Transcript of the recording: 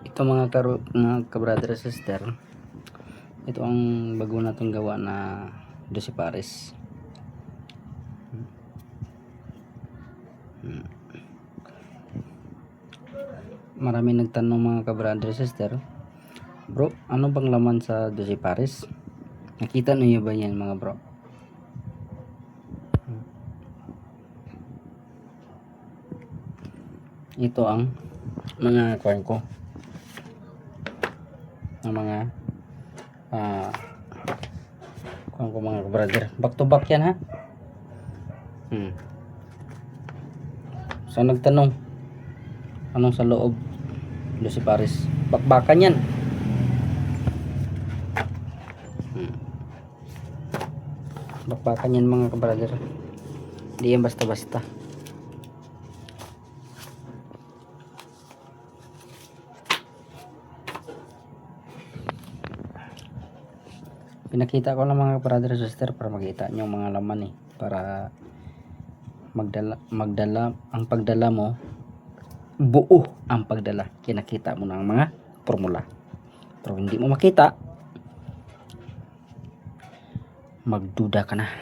ito mga karo mga kabrother sister ito ang bago natong gawa na Dosi Pares. Hmm. marami nagtanong mga kabrother sister bro ano bang laman sa Dosi Pares? Nakita niyo ba yan mga bro? Ito ang mga kwan ko ng mga ah kwan ko mga brother. Back to back yan ha? Hmm. so nagtanong anong sa loob? Lucy Paris. Bakbakan yan. Hmm. bakbakan yan mga brother. Hindi yan basta basta pinakita ko lang mga brother sister para makita nyo mga laman eh. Para magdala magdala ang pagdala mo buo ang pagdala. Kinakita mo ng mga formula. Pero hindi mo makita magduda ka na